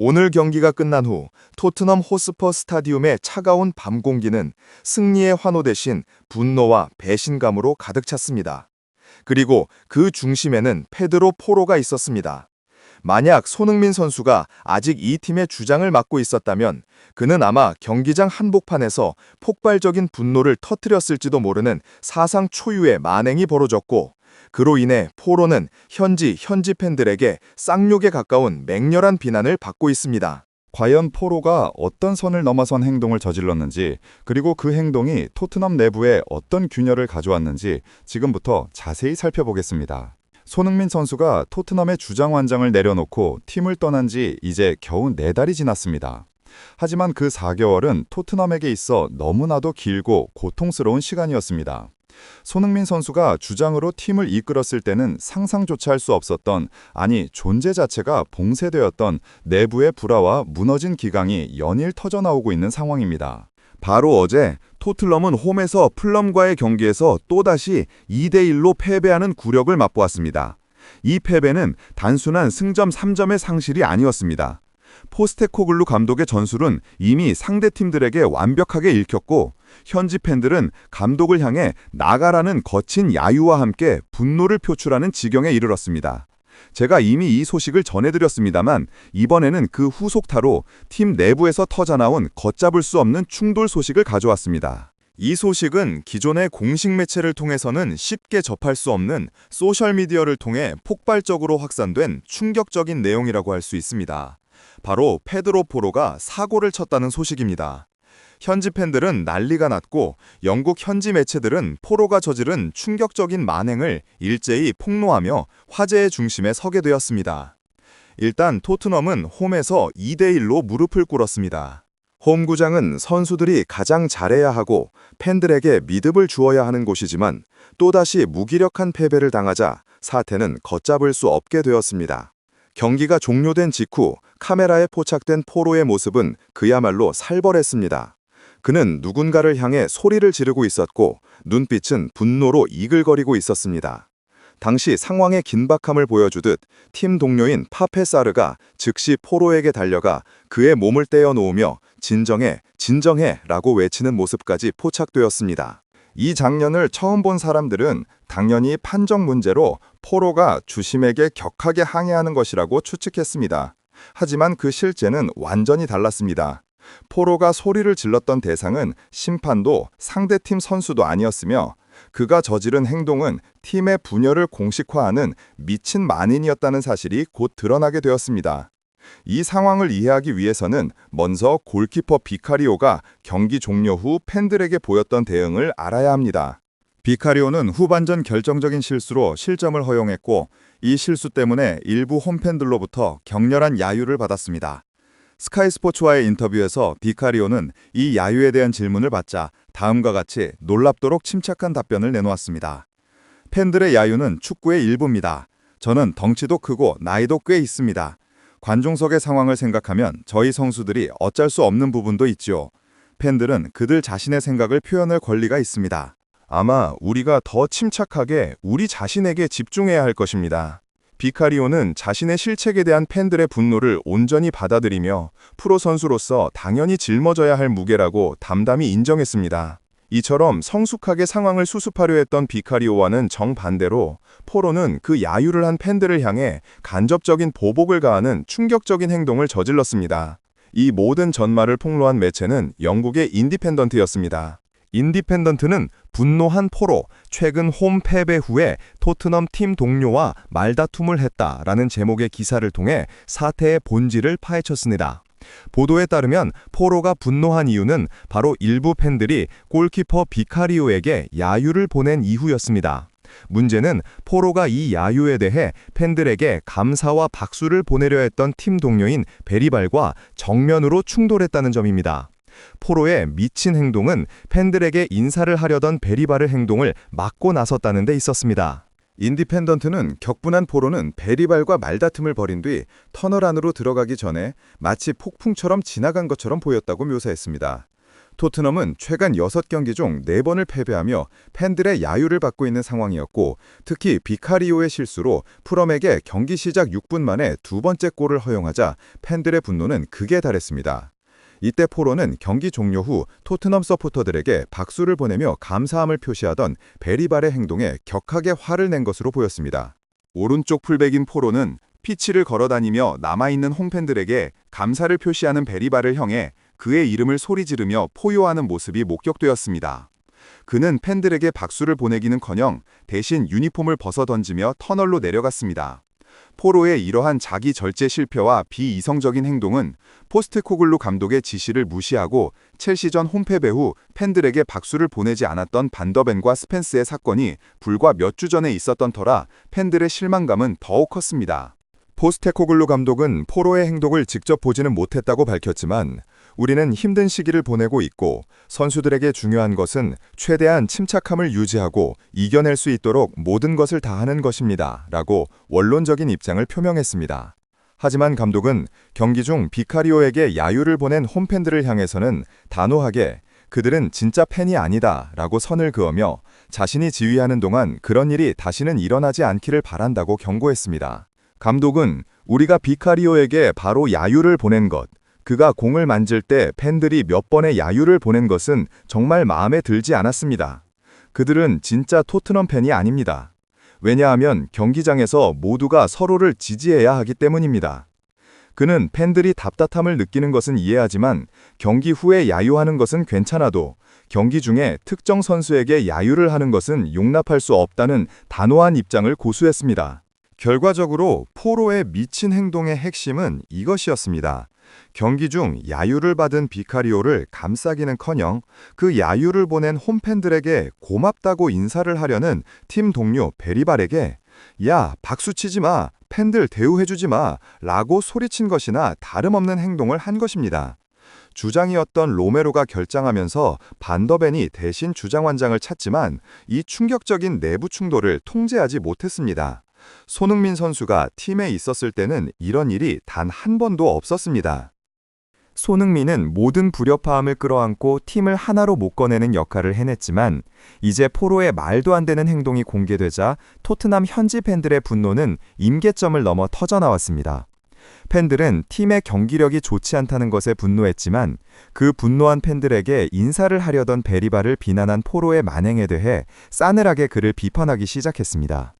오늘 경기가 끝난 후 토트넘 호스퍼 스타디움의 차가운 밤 공기는 승리의 환호 대신 분노와 배신감으로 가득 찼습니다. 그리고 그 중심에는 페드로 포로가 있었습니다. 만약 손흥민 선수가 아직 이 팀의 주장을 맡고 있었다면 그는 아마 경기장 한복판에서 폭발적인 분노를 터뜨렸을지도 모르는 사상 초유의 만행이 벌어졌고 그로 인해 포로는 현지 현지 팬들에게 쌍욕에 가까운 맹렬한 비난을 받고 있습니다. 과연 포로가 어떤 선을 넘어선 행동을 저질렀는지 그리고 그 행동이 토트넘 내부에 어떤 균열을 가져왔는지 지금부터 자세히 살펴보겠습니다. 손흥민 선수가 토트넘의 주장 완장을 내려놓고 팀을 떠난 지 이제 겨우 4달이 지났습니다. 하지만 그 4개월은 토트넘에게 있어 너무나도 길고 고통스러운 시간이었습니다. 손흥민 선수가 주장으로 팀을 이끌었을 때는 상상조차 할 수 없었던 아니 존재 자체가 봉쇄되었던 내부의 불화와 무너진 기강이 연일 터져나오고 있는 상황입니다. 바로 어제 토틀럼은 홈에서 플럼과의 경기에서 또다시 2대1로 패배하는 굴욕을 맛보았습니다. 이 패배는 단순한 승점 3점의 상실이 아니었습니다. 포스테코글루 감독의 전술은 이미 상대 팀들에게 완벽하게 읽혔고 현지 팬들은 감독을 향해 나가라는 거친 야유와 함께 분노를 표출하는 지경에 이르렀습니다. 제가 이미 이 소식을 전해드렸습니다만 이번에는 그 후속타로 팀 내부에서 터져나온 걷잡을 수 없는 충돌 소식을 가져왔습니다. 이 소식은 기존의 공식 매체를 통해서는 쉽게 접할 수 없는 소셜미디어를 통해 폭발적으로 확산된 충격적인 내용이라고 할 수 있습니다. 바로 페드로 포로가 사고를 쳤다는 소식입니다. 현지 팬들은 난리가 났고 영국 현지 매체들은 포로가 저지른 충격적인 만행을 일제히 폭로하며 화제의 중심에 서게 되었습니다. 일단 토트넘은 홈에서 2대1로 무릎을 꿇었습니다. 홈구장은 선수들이 가장 잘해야 하고 팬들에게 믿음을 주어야 하는 곳이지만 또다시 무기력한 패배를 당하자 사태는 걷잡을 수 없게 되었습니다. 경기가 종료된 직후 카메라에 포착된 포로의 모습은 그야말로 살벌했습니다. 그는 누군가를 향해 소리를 지르고 있었고 눈빛은 분노로 이글거리고 있었습니다. 당시 상황의 긴박함을 보여주듯 팀 동료인 파페사르가 즉시 포로에게 달려가 그의 몸을 떼어 놓으며 진정해, 진정해 라고 외치는 모습까지 포착되었습니다. 이 장면을 처음 본 사람들은 당연히 판정 문제로 포로가 주심에게 격하게 항의하는 것이라고 추측했습니다. 하지만 그 실제는 완전히 달랐습니다. 포로가 소리를 질렀던 대상은 심판도 상대팀 선수도 아니었으며 그가 저지른 행동은 팀의 분열을 공식화하는 미친 만인이었다는 사실이 곧 드러나게 되었습니다. 이 상황을 이해하기 위해서는 먼저 골키퍼 비카리오가 경기 종료 후 팬들에게 보였던 대응을 알아야 합니다. 비카리오는 후반전 결정적인 실수로 실점을 허용했고 이 실수 때문에 일부 홈팬들로부터 격렬한 야유를 받았습니다. 스카이 스포츠와의 인터뷰에서 비카리오는 이 야유에 대한 질문을 받자 다음과 같이 놀랍도록 침착한 답변을 내놓았습니다. 팬들의 야유는 축구의 일부입니다. 저는 덩치도 크고 나이도 꽤 있습니다. 관중석의 상황을 생각하면 저희 선수들이 어쩔 수 없는 부분도 있지요. 팬들은 그들 자신의 생각을 표현할 권리가 있습니다. 아마 우리가 더 침착하게 우리 자신에게 집중해야 할 것입니다. 비카리오는 자신의 실책에 대한 팬들의 분노를 온전히 받아들이며 프로 선수로서 당연히 짊어져야 할 무게라고 담담히 인정했습니다. 이처럼 성숙하게 상황을 수습하려 했던 비카리오와는 정반대로 포로는 그 야유를 한 팬들을 향해 간접적인 보복을 가하는 충격적인 행동을 저질렀습니다. 이 모든 전말을 폭로한 매체는 영국의 인디펜던트였습니다. 인디펜던트는 분노한 포로, 최근 홈 패배 후에 토트넘 팀 동료와 말다툼을 했다라는 제목의 기사를 통해 사태의 본질을 파헤쳤습니다. 보도에 따르면 포로가 분노한 이유는 바로 일부 팬들이 골키퍼 비카리오에게 야유를 보낸 이후였습니다. 문제는 포로가 이 야유에 대해 팬들에게 감사와 박수를 보내려 했던 팀 동료인 베리발과 정면으로 충돌했다는 점입니다. 포로의 미친 행동은 팬들에게 인사를 하려던 베리발의 행동을 막고 나섰다는 데 있었습니다. 인디펜던트는 격분한 포로는 베리발과 말다툼을 벌인 뒤 터널 안으로 들어가기 전에 마치 폭풍처럼 지나간 것처럼 보였다고 묘사했습니다. 토트넘은 최근 6경기 중 4번을 패배하며 팬들의 야유를 받고 있는 상황이었고 특히 비카리오의 실수로 풀엄에게 경기 시작 6분 만에 두 번째 골을 허용하자 팬들의 분노는 극에 달했습니다. 이때 포로는 경기 종료 후 토트넘 서포터들에게 박수를 보내며 감사함을 표시하던 베리발의 행동에 격하게 화를 낸 것으로 보였습니다. 오른쪽 풀백인 포로는 피치를 걸어다니며 남아있는 홈팬들에게 감사를 표시하는 베리발을 향해 그의 이름을 소리 지르며 포효하는 모습이 목격되었습니다. 그는 팬들에게 박수를 보내기는커녕 대신 유니폼을 벗어 던지며 터널로 내려갔습니다. 포로의 이러한 자기 절제 실패와 비이성적인 행동은 포스트 코글루 감독의 지시를 무시하고 첼시전 홈패배 후 팬들에게 박수를 보내지 않았던 반더벤과 스펜스의 사건이 불과 몇 주 전에 있었던 터라 팬들의 실망감은 더욱 컸습니다. 포스테코글루 감독은 포로의 행동을 직접 보지는 못했다고 밝혔지만 우리는 힘든 시기를 보내고 있고 선수들에게 중요한 것은 최대한 침착함을 유지하고 이겨낼 수 있도록 모든 것을 다하는 것입니다. 라고 원론적인 입장을 표명했습니다. 하지만 감독은 경기 중 비카리오에게 야유를 보낸 홈팬들을 향해서는 단호하게 그들은 진짜 팬이 아니다 라고 선을 그으며 자신이 지휘하는 동안 그런 일이 다시는 일어나지 않기를 바란다고 경고했습니다. 감독은 우리가 비카리오에게 바로 야유를 보낸 것, 그가 공을 만질 때 팬들이 몇 번의 야유를 보낸 것은 정말 마음에 들지 않았습니다. 그들은 진짜 토트넘 팬이 아닙니다. 왜냐하면 경기장에서 모두가 서로를 지지해야 하기 때문입니다. 그는 팬들이 답답함을 느끼는 것은 이해하지만 경기 후에 야유하는 것은 괜찮아도 경기 중에 특정 선수에게 야유를 하는 것은 용납할 수 없다는 단호한 입장을 고수했습니다. 결과적으로 포로의 미친 행동의 핵심은 이것이었습니다. 경기 중 야유를 받은 비카리오를 감싸기는커녕 그 야유를 보낸 홈팬들에게 고맙다고 인사를 하려는 팀 동료 베리발에게 야 박수 치지 마 팬들 대우해주지 마 라고 소리친 것이나 다름없는 행동을 한 것입니다. 주장이었던 로메로가 결장하면서 반더벤이 대신 주장원장을 찾지만 이 충격적인 내부 충돌을 통제하지 못했습니다. 손흥민 선수가 팀에 있었을 때는 이런 일이 단 한 번도 없었습니다. 손흥민은 모든 불협화음을 끌어안고 팀을 하나로 묶어내는 역할을 해냈지만 이제 포로의 말도 안 되는 행동이 공개되자 토트넘 현지 팬들의 분노는 임계점을 넘어 터져나왔습니다. 팬들은 팀의 경기력이 좋지 않다는 것에 분노했지만 그 분노한 팬들에게 인사를 하려던 베리바를 비난한 포로의 만행에 대해 싸늘하게 그를 비판하기 시작했습니다.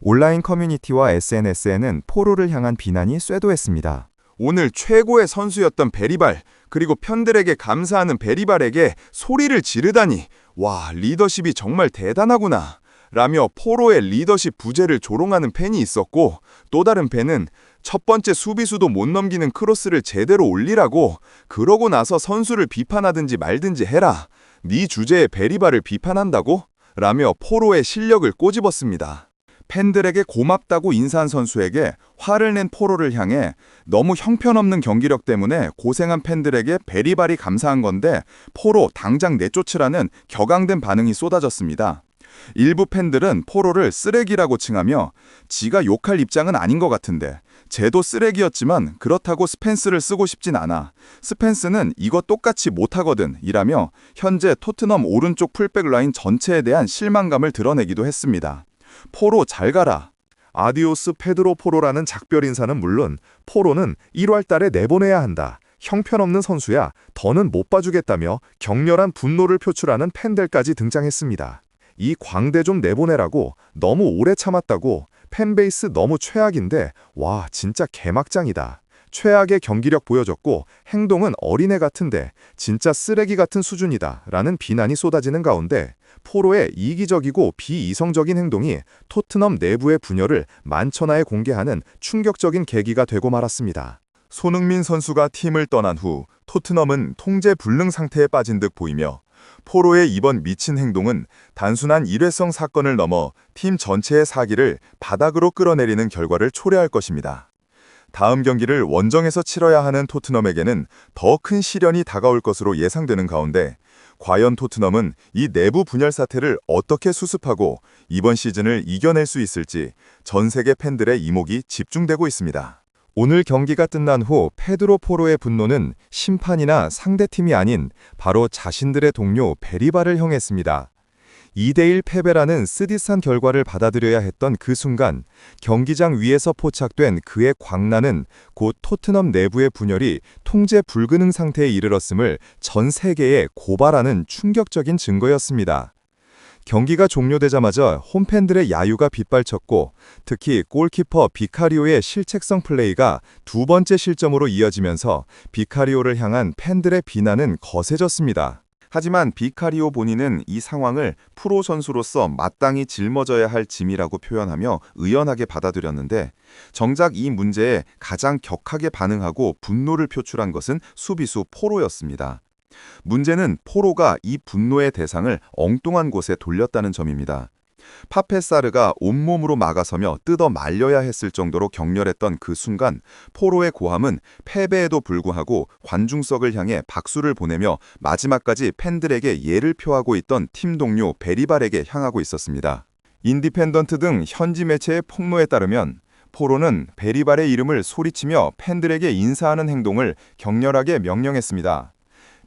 온라인 커뮤니티와 SNS에는 포로를 향한 비난이 쇄도했습니다. 오늘 최고의 선수였던 베리발, 그리고 팬들에게 감사하는 베리발에게 소리를 지르다니, 와, 리더십이 정말 대단하구나. 라며 포로의 리더십 부재를 조롱하는 팬이 있었고, 또 다른 팬은 첫 번째 수비수도 못 넘기는 크로스를 제대로 올리라고, 그러고 나서 선수를 비판하든지 말든지 해라. 네 주제에 베리발을 비판한다고? 라며 포로의 실력을 꼬집었습니다. 팬들에게 고맙다고 인사한 선수에게 화를 낸 포로를 향해 너무 형편없는 경기력 때문에 고생한 팬들에게 베리발이 감사한 건데 포로 당장 내쫓으라는 격앙된 반응이 쏟아졌습니다. 일부 팬들은 포로를 쓰레기라고 칭하며 지가 욕할 입장은 아닌 것 같은데 쟤도 쓰레기였지만 그렇다고 스펜스를 쓰고 싶진 않아. 스펜스는 이거 똑같이 못하거든 이라며 현재 토트넘 오른쪽 풀백 라인 전체에 대한 실망감을 드러내기도 했습니다. 포로 잘 가라. 아디오스 페드로 포로라는 작별 인사는 물론 포로는 1월 달에 내보내야 한다. 형편없는 선수야. 더는 못 봐주겠다며 격렬한 분노를 표출하는 팬들까지 등장했습니다. 이 광대 좀 내보내라고 너무 오래 참았다고 팬베이스 너무 최악인데 와 진짜 개막장이다. 최악의 경기력 보여줬고 행동은 어린애 같은데 진짜 쓰레기 같은 수준이다 라는 비난이 쏟아지는 가운데 포로의 이기적이고 비이성적인 행동이 토트넘 내부의 분열을 만천하에 공개하는 충격적인 계기가 되고 말았습니다. 손흥민 선수가 팀을 떠난 후 토트넘은 통제 불능 상태에 빠진 듯 보이며 포로의 이번 미친 행동은 단순한 일회성 사건을 넘어 팀 전체의 사기를 바닥으로 끌어내리는 결과를 초래할 것입니다. 다음 경기를 원정에서 치러야 하는 토트넘에게는 더 큰 시련이 다가올 것으로 예상되는 가운데 과연 토트넘은 이 내부 분열 사태를 어떻게 수습하고 이번 시즌을 이겨낼 수 있을지 전 세계 팬들의 이목이 집중되고 있습니다. 오늘 경기가 끝난 후 페드로 포로의 분노는 심판이나 상대팀이 아닌 바로 자신들의 동료 베리바를 향했습니다. 2대1 패배라는 쓰디싼 결과를 받아들여야 했던 그 순간 경기장 위에서 포착된 그의 광란은 곧 토트넘 내부의 분열이 통제 불가능 상태에 이르렀음을 전 세계에 고발하는 충격적인 증거였습니다. 경기가 종료되자마자 홈팬들의 야유가 빗발쳤고 특히 골키퍼 비카리오의 실책성 플레이가 두 번째 실점으로 이어지면서 비카리오를 향한 팬들의 비난은 거세졌습니다. 하지만 비카리오 본인은 이 상황을 프로 선수로서 마땅히 짊어져야 할 짐이라고 표현하며 의연하게 받아들였는데 정작 이 문제에 가장 격하게 반응하고 분노를 표출한 것은 수비수 포로였습니다. 문제는 포로가 이 분노의 대상을 엉뚱한 곳에 돌렸다는 점입니다. 파페사르가 온몸으로 막아서며 뜯어 말려야 했을 정도로 격렬했던 그 순간 포로의 고함은 패배에도 불구하고 관중석을 향해 박수를 보내며 마지막까지 팬들에게 예를 표하고 있던 팀 동료 베리발에게 향하고 있었습니다. 인디펜던트 등 현지 매체의 폭로에 따르면 포로는 베리발의 이름을 소리치며 팬들에게 인사하는 행동을 격렬하게 명령했습니다.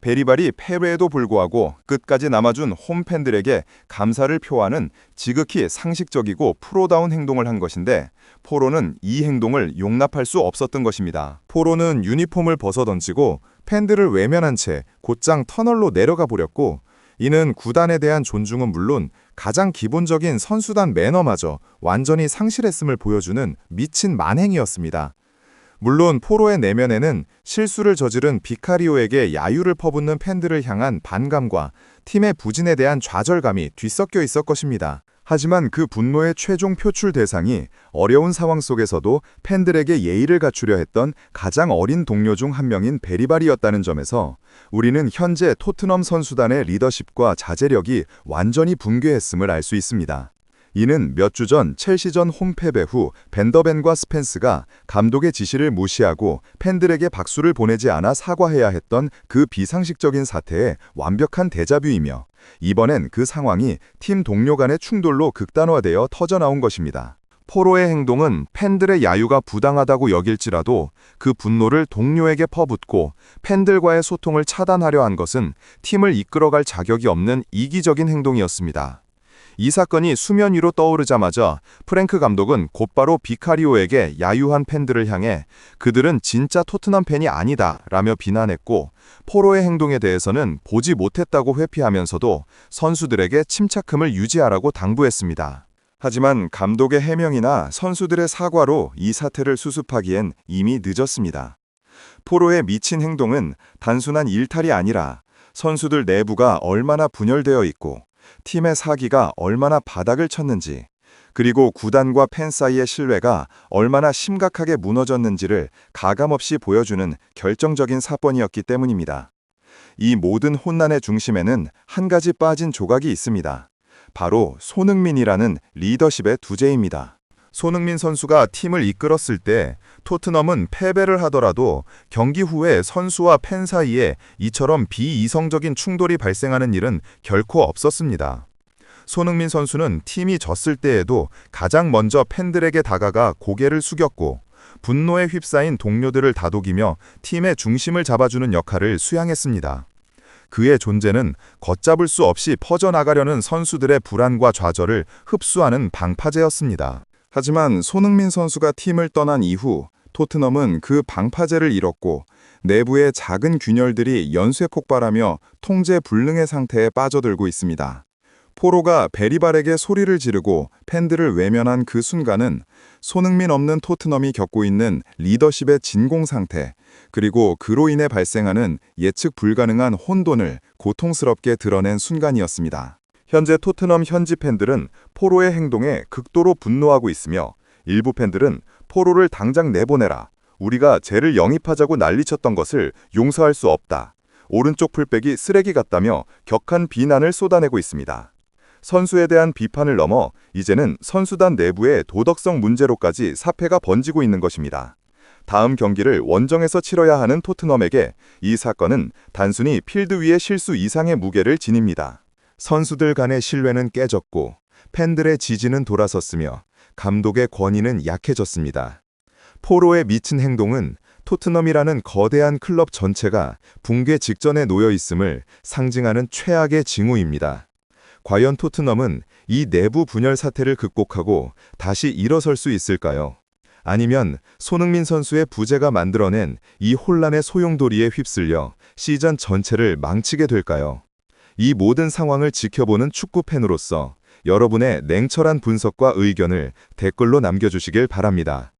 베리발이 패배에도 불구하고 끝까지 남아준 홈팬들에게 감사를 표하는 지극히 상식적이고 프로다운 행동을 한 것인데 포로는 이 행동을 용납할 수 없었던 것입니다. 포로는 유니폼을 벗어던지고 팬들을 외면한 채 곧장 터널로 내려가 버렸고 이는 구단에 대한 존중은 물론 가장 기본적인 선수단 매너마저 완전히 상실했음을 보여주는 미친 만행이었습니다. 물론 포로의 내면에는 실수를 저지른 비카리오에게 야유를 퍼붓는 팬들을 향한 반감과 팀의 부진에 대한 좌절감이 뒤섞여 있을 것입니다. 하지만 그 분노의 최종 표출 대상이 어려운 상황 속에서도 팬들에게 예의를 갖추려 했던 가장 어린 동료 중 한 명인 베리발이었다는 점에서 우리는 현재 토트넘 선수단의 리더십과 자제력이 완전히 붕괴했음을 알 수 있습니다. 이는 몇 주 전 첼시전 홈패배 후 벤더벤과 스펜스가 감독의 지시를 무시하고 팬들에게 박수를 보내지 않아 사과해야 했던 그 비상식적인 사태의 완벽한 대자뷰이며 이번엔 그 상황이 팀 동료 간의 충돌로 극단화되어 터져나온 것입니다. 포로의 행동은 팬들의 야유가 부당하다고 여길지라도 그 분노를 동료에게 퍼붓고 팬들과의 소통을 차단하려 한 것은 팀을 이끌어갈 자격이 없는 이기적인 행동이었습니다. 이 사건이 수면 위로 떠오르자마자 프랭크 감독은 곧바로 비카리오에게 야유한 팬들을 향해 그들은 진짜 토트넘 팬이 아니다 라며 비난했고 포로의 행동에 대해서는 보지 못했다고 회피하면서도 선수들에게 침착함을 유지하라고 당부했습니다. 하지만 감독의 해명이나 선수들의 사과로 이 사태를 수습하기엔 이미 늦었습니다. 포로의 미친 행동은 단순한 일탈이 아니라 선수들 내부가 얼마나 분열되어 있고 팀의 사기가 얼마나 바닥을 쳤는지, 그리고 구단과 팬 사이의 신뢰가 얼마나 심각하게 무너졌는지를 가감없이 보여주는 결정적인 사건이었기 때문입니다. 이 모든 혼란의 중심에는 한 가지 빠진 조각이 있습니다. 바로 손흥민이라는 리더십의 두재입니다. 손흥민 선수가 팀을 이끌었을 때 토트넘은 패배를 하더라도 경기 후에 선수와 팬 사이에 이처럼 비이성적인 충돌이 발생하는 일은 결코 없었습니다. 손흥민 선수는 팀이 졌을 때에도 가장 먼저 팬들에게 다가가 고개를 숙였고 분노에 휩싸인 동료들을 다독이며 팀의 중심을 잡아주는 역할을 수양했습니다. 그의 존재는 걷잡을 수 없이 퍼져나가려는 선수들의 불안과 좌절을 흡수하는 방파제였습니다. 하지만 손흥민 선수가 팀을 떠난 이후 토트넘은 그 방파제를 잃었고 내부의 작은 균열들이 연쇄 폭발하며 통제 불능의 상태에 빠져들고 있습니다. 포로가 베리발에게 소리를 지르고 팬들을 외면한 그 순간은 손흥민 없는 토트넘이 겪고 있는 리더십의 진공 상태, 그리고 그로 인해 발생하는 예측 불가능한 혼돈을 고통스럽게 드러낸 순간이었습니다. 현재 토트넘 현지 팬들은 포로의 행동에 극도로 분노하고 있으며 일부 팬들은 포로를 당장 내보내라. 우리가 쟤를 영입하자고 난리쳤던 것을 용서할 수 없다. 오른쪽 풀백이 쓰레기 같다며 격한 비난을 쏟아내고 있습니다. 선수에 대한 비판을 넘어 이제는 선수단 내부의 도덕성 문제로까지 사패가 번지고 있는 것입니다. 다음 경기를 원정에서 치러야 하는 토트넘에게 이 사건은 단순히 필드 위의 실수 이상의 무게를 지닙니다. 선수들 간의 신뢰는 깨졌고 팬들의 지지는 돌아섰으며 감독의 권위는 약해졌습니다. 포로에 미친 행동은 토트넘이라는 거대한 클럽 전체가 붕괴 직전에 놓여 있음을 상징하는 최악의 징후입니다. 과연 토트넘은 이 내부 분열 사태를 극복하고 다시 일어설 수 있을까요? 아니면 손흥민 선수의 부재가 만들어낸 이 혼란의 소용돌이에 휩쓸려 시즌 전체를 망치게 될까요? 이 모든 상황을 지켜보는 축구 팬으로서 여러분의 냉철한 분석과 의견을 댓글로 남겨주시길 바랍니다.